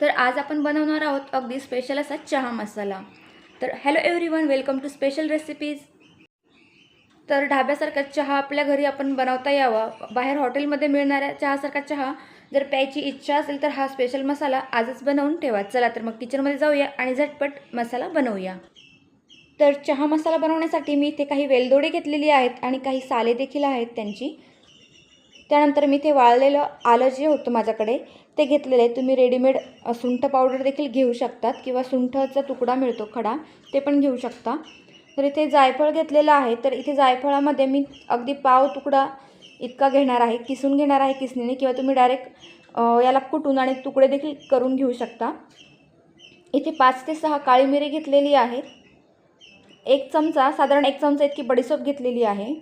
तर आज आपण बनवणार आहोत अगदी स्पेशल असा चहा मसाला. तर hello everyone welcome to special recipes तर ढाब्यासारखा चहा आपल्या घरी आपण बनवता यावा. बाहेर हॉटेलमध्ये मिळणाऱ्या चहासारखा चहा जर प्यायची इच्छा असेल तर हा स्पेशल मसाला आजच बनवून ठेवा. चला तर मग किचनमध्ये जाऊया आणि झटपट मसाला बनवूया. तर चहा मसाला बनवण्यासाठी मी इथे काही वेलदोडे घेतलेली आहेत आणि काही साले देखील आहेत त्यांची. त्यानंतर मी ते वाळलेलं आलं जे होतं माझ्याकडे. ते घेतलेले आहे तुम्ही रेडीमेड सुंठ पावडर देखील घेऊ शकतात किंवा सुंठाचा तुकडा मिळतो खडा ते पण घेऊ शकता. तर इथे जायफळ घेतलेलं आहे. तर इथे जायफळामध्ये मी अगदी पाव तुकडा इतका घेणार आहे. किसून घेणार आहे किसणीने किंवा तुम्ही डायरेक्ट याला कुटून आणि तुकडे देखील करून घेऊ शकता. इथे पाच ते सहा काळी मिरी घेतलेली आहे एक चमचा साधारण एक चमचा इतकी बडीसोप घेतलेली आहे.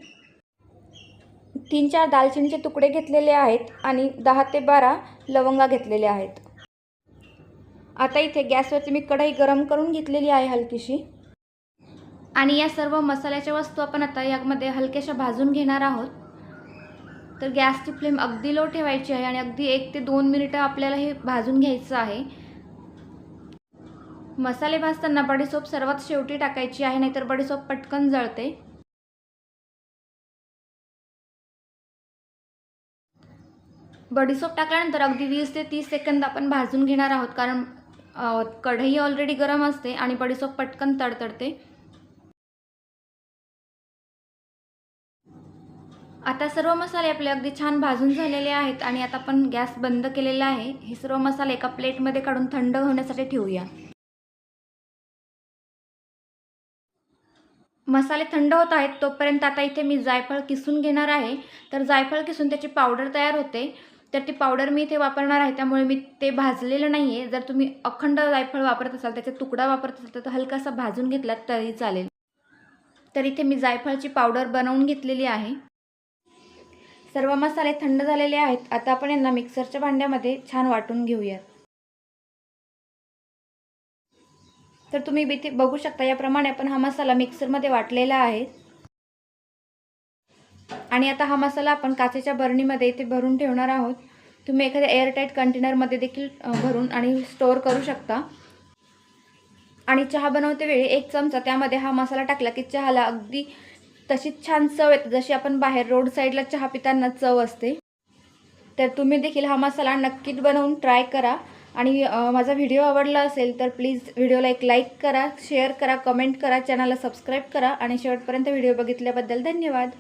तीन चार दालचिनीचे तुकडे घेतलेले आहेत आणि दहा ते बारा लवंगा घेतलेल्या आहेत. आता इथे गॅसवरती मी कढई गरम करून घेतलेली आहे हलकीशी. आणि या सर्व मसाल्याच्या वस्तू आपण आता यामध्ये हलक्याशा भाजून घेणार आहोत. तर गॅसची फ्लेम अगदी लो ठेवायची आहे आणि अगदी एक ते दोन मिनिटं आपल्याला हे भाजून घ्यायचं आहे. मसाले भाजताना बडीसोप सर्वात शेवटी टाकायची आहे नाहीतर बडीसोप पटकन जळते. बडीसोप टाकल्यानंतर अगदी वीस ते तीस सेकंद आपण भाजून घेणार आहोत कारण कढई ऑलरेडी गरम असते आणि बडीसोप पटकन तडतडते. आता सर्व मसाले आपले अगदी छान भाजून झालेले आहेत आणि आता आपण गॅस बंद केलेला आहे. हे सर्व मसाले एका प्लेटमध्ये काढून थंड होण्यासाठी ठेवूया. मसाले थंड होत आहेत तोपर्यंत आता इथे मी जायफळ किसून घेणार आहे. तर जायफळ किसून त्याची पावडर तयार होते. तर ती पावडर मी इथे वापरणार आहे त्यामुळे मी ते भाजलेलं नाही आहे जर तुम्ही अखंड जायफळ वापरत असाल त्याचा तुकडा वापरत असाल तर हलकासा भाजून घेतलात तरी चालेल. तर इथे मी जायफळची पावडर बनवून घेतलेली आहे. सर्व मसाले थंड झालेले आहेत. आता आपण यांना मिक्सरच्या भांड्यामध्ये छान वाटून घेऊयात. तर तुम्ही इथे बघू शकता याप्रमाणे आपण हा मसाला मिक्सरमध्ये वाटलेला आहे. आणि आता हा मसाला आपण काचेच्या बरणीमध्ये इथे भरून ठेवणार आहोत. तुम्ही एखाद्या एअरटाईट कंटेनरमध्ये देखील भरून आणि स्टोअर करू शकता. आणि चहा बनवते वेळी एक चमचा त्यामध्ये हा मसाला टाकला की चहाला अगदी तशीच छान चव येते. जशी आपण बाहेर रोड साईडला चहा पिताना चव असते. तर तुम्ही देखील हा मसाला नक्कीच बनवून ट्राय करा. आणि माझा व्हिडिओ आवडला असेल तर प्लीज व्हिडिओला एक लाईक करा शेअर करा कमेंट करा चॅनलला सबस्क्राईब करा. आणि शेवटपर्यंत व्हिडिओ बघितल्याबद्दल धन्यवाद.